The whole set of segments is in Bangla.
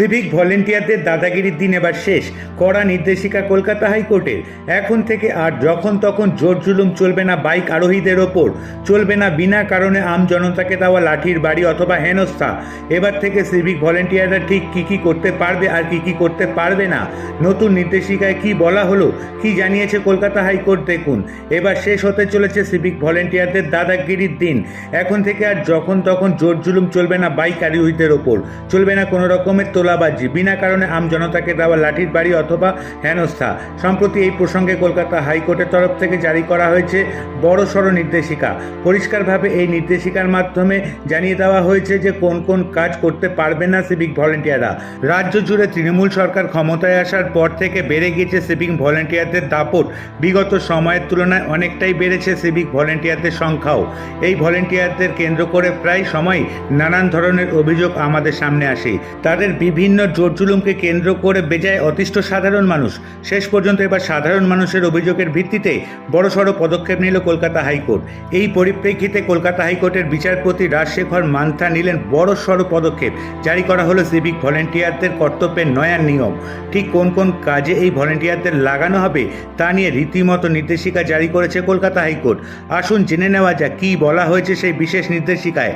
সিভিক ভলেন্টিয়ারদের দাদাগিরির দিন এবার শেষ। কড়া নির্দেশিকা কলকাতা হাইকোর্টের। এখন থেকে আর যখন তখন জোর জুলুম চলবে না বাইক আরোহীদের ওপর। চলবে না বিনা কারণে আম জনতাকে দেওয়া লাঠির বাড়ি অথবা হেনস্থা। এবার থেকে সিভিক ভলেন্টিয়াররা ঠিক কী কী করতে পারবে আর কী কী করতে পারবে না। নতুন নির্দেশিকায় কি বলা হলো, কি জানিয়েছে কলকাতা হাইকোর্ট দেখুন। এবার শেষ হতে চলেছে সিভিক ভলেন্টিয়ারদের দাদাগিরির দিন। এখন থেকে আর যখন তখন জোর জুলুম চলবে না বাইক আরোহীদের ওপর। চলবে না কোনো রকমের তোলাবাজি বিনা কারণে আম জনতাকে দেওয়া লাঠির বাড়ি অথবা হেনস্থা। সম্প্রতি এই প্রসঙ্গে কলকাতা হাইকোর্টের তরফ থেকে জারি করা হয়েছে বড় সড় নির্দেশিকা। পরিষ্কারভাবে এই নির্দেশিকার মাধ্যমে জানিয়ে দেওয়া হয়েছে যে কোন কোন কাজ করতে পারবে না সিভিক ভলেন্টিয়াররা। রাজ্য জুড়ে তৃণমূল সরকার ক্ষমতায় আসার পর থেকে বেড়ে গিয়েছে সিভিক ভলেন্টিয়ারদের দাপট। বিগত সময়ের তুলনায় অনেকটাই বেড়েছে সিভিক ভলেন্টিয়ারদের সংখ্যাও। এই ভলেন্টিয়ারদের কেন্দ্র করে প্রায় সময় নানান ধরনের অভিযোগ আমাদের সামনে আসে। তাদের বিভিন্ন জোর জুলুমকে কেন্দ্র করে বেজায় অতিষ্ঠ সাধারণ মানুষ। শেষ পর্যন্ত এবার সাধারণ মানুষের অভিযোগের ভিত্তিতে বড়সড় পদক্ষেপ নিল কলকাতা হাইকোর্ট। এই পরিপ্রেক্ষিতে কলকাতা হাইকোর্টের বিচারপতি রাজশেখর মান্থা নিলেন বড়সড় পদক্ষেপ। জারি করা হলো সিভিক ভলেন্টিয়ারদের কর্তব্যের নয়া নিয়ম। ঠিক কোন কোন কাজে এই ভলেন্টিয়ারদের লাগানো হবে তা নিয়ে রীতিমতো নির্দেশিকা জারি করেছে কলকাতা হাইকোর্ট। আসুন জেনে নেওয়া যাক কী বলা হয়েছে সেই বিশেষ নির্দেশিকায়।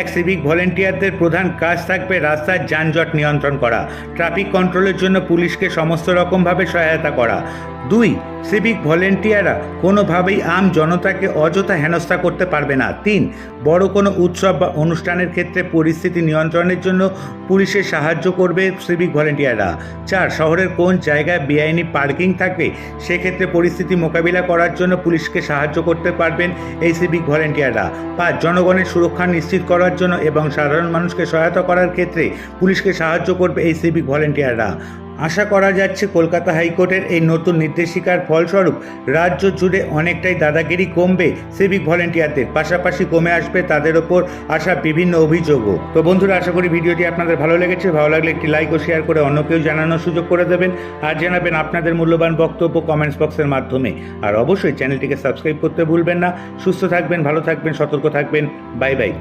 এক সিভিক ভলেন্টিয়ারদের প্রধান কাজ থাকবে রাস্তার যানজট নিয়ন্ত্রণ। করা, ট্রাফিক কন্ট্রোলের জন্য পুলিশকে সমস্ত রকমভাবে সহায়তা করা। দুই, সিভিক ভলেন্টিয়াররা কোনোভাবেই আম জনতাকে অযথা হেনস্থা করতে পারবে না। তিন, বড় কোনো উৎসব বা অনুষ্ঠানের ক্ষেত্রে পরিস্থিতি নিয়ন্ত্রণের জন্য পুলিশের সাহায্য করবে সিভিক ভলেন্টিয়াররা। চার, শহরের কোন জায়গায় বেআইনি পার্কিং থাকবে, সেক্ষেত্রে পরিস্থিতি মোকাবিলা করার জন্য পুলিশকে সাহায্য করতে পারবেন এই সিভিক ভলেন্টিয়াররা। পাঁচ, জনগণের সুরক্ষা নিশ্চিত করার জন্য এবং সাধারণ মানুষকে সহায়তা করার ক্ষেত্রে পুলিশকে সাহায্য করবে এই সিভিক ভলেন্টিয়াররা। আশা করা যাচ্ছে কলকাতা হাইকোর্টের এই নতুন নির্দেশিকার ফলস্বরূপ রাজ্য জুড়ে অনেকটাই দাদাগিরি কমবে সিভিক ভলেন্টিয়ারদের। পাশাপাশি কমে আসবে তাদের ওপর আসা বিভিন্ন অভিযোগও। তো বন্ধুরা, আশা করি ভিডিওটি আপনাদের ভালো লেগেছে। ভালো লাগলে একটি লাইক ও শেয়ার করে অন্য কেউ জানানোর সুযোগ করে দেবেন আর জানাবেন আপনাদের মূল্যবান বক্তব্য কমেন্টস বক্সের মাধ্যমে। আর অবশ্যই চ্যানেলটিকে সাবস্ক্রাইব করতে ভুলবেন না। সুস্থ থাকবেন, ভালো থাকবেন, সতর্ক থাকবেন। Bye bye.